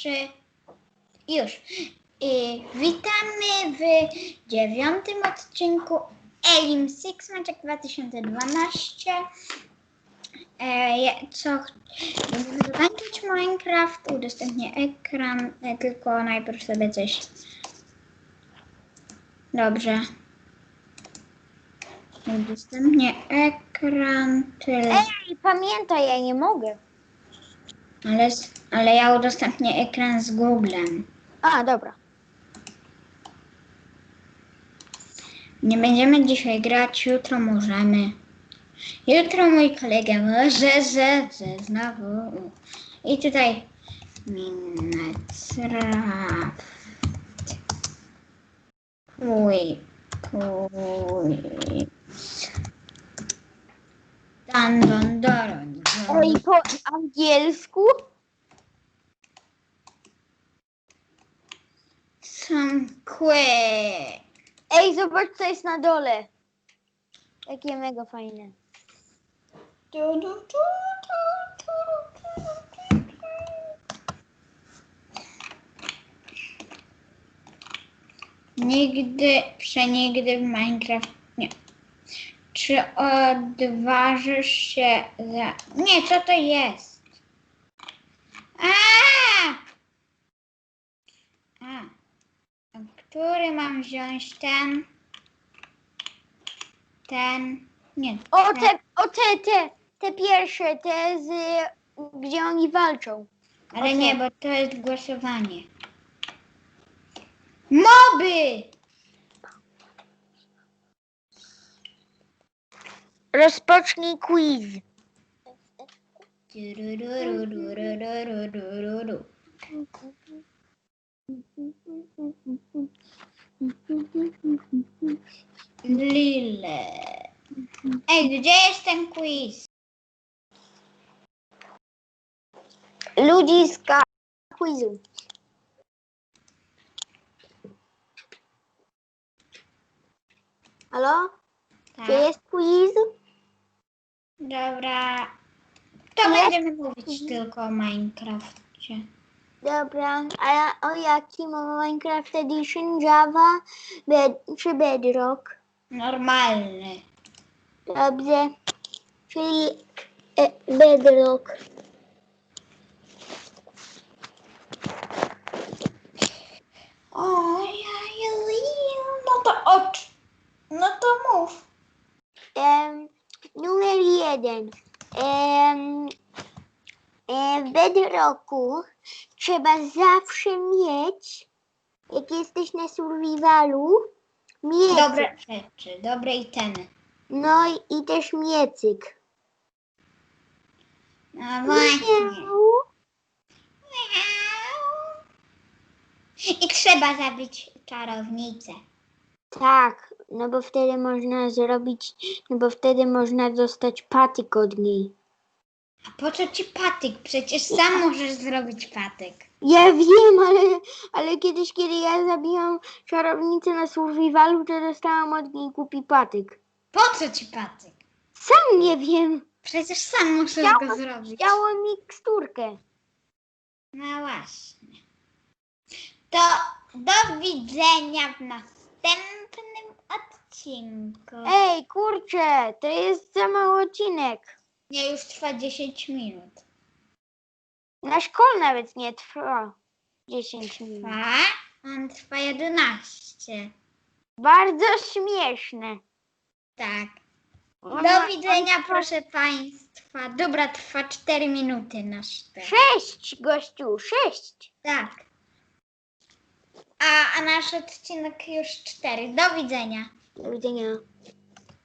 trzy. Już. I witamy w dziewiątym odcinku Elim Six Matchek 2012. E, co dokończyć Minecraft, udostępnię ekran, e, tylko najpierw sobie coś. Dobrze. Udostępnię ekran, tyle. Ej, pamiętaj, ja nie mogę. Ale, ale ja udostępnię ekran z Googlem. A, dobra. Nie będziemy dzisiaj grać, jutro możemy. Jutro mój kolega może, że, że znowu. I tutaj Minecraft. Dan, dan, dan. Ej, po angielsku? Quick. Ej, zobacz, co jest na dole. Takie mega fajne. Du, du, du, du, du, du, du. Nigdy, przenigdy w Minecraft nie. Czy odważysz się za... Nie, co to jest? A! A. Który mam wziąć? Ten? Ten? Nie. O, ten. te, o te, te, te pierwsze, te z, gdzie oni walczą. Ale nie, bo to jest głosowanie. Moby! Rozpocznij quiz. Lille. Ej, gdzie Quiz. ten quiz? Ludziska quiz? Dobra. To Jest? będziemy mówić tylko o Minecrafcie. Dobra, a ja, o jakim o Minecraft Edition, Java bed, czy Bedrock? Normalny. Dobrze, czyli e, Bedrock. O, ja, ja, no to ocz. No to mów. Em, jeden. W Bedrocku trzeba zawsze mieć, jak jesteś na survivalu, miecyk. Dobre rzeczy, dobre itemy. No i, i też miecyk. No właśnie. Miau. I trzeba zabić czarownicę. Tak, no bo wtedy można zrobić, no bo wtedy można dostać patyk od niej. A po co ci patyk? Przecież sam możesz zrobić patyk. Ja wiem, ale, ale kiedyś, kiedy ja zabijam czarownicę na survivalu, to dostałam od niej głupi patyk. Po co ci patyk? Sam nie wiem. Przecież sam możesz go zrobić. Chciało miksturkę. No właśnie. To do widzenia w następnym odcinku. Ej, kurczę, to jest za mały odcinek. Nie, już trwa 10 minut. Na szkole nawet nie trwa 10 minut. Trwa? On trwa 11. Bardzo śmieszne. Tak. Do widzenia, proszę Państwa. Dobra, trwa 4 minuty nasz tekst. Sześć, gościu, sześć. Tak. A, a nasz odcinek już 4. Do widzenia. Do widzenia.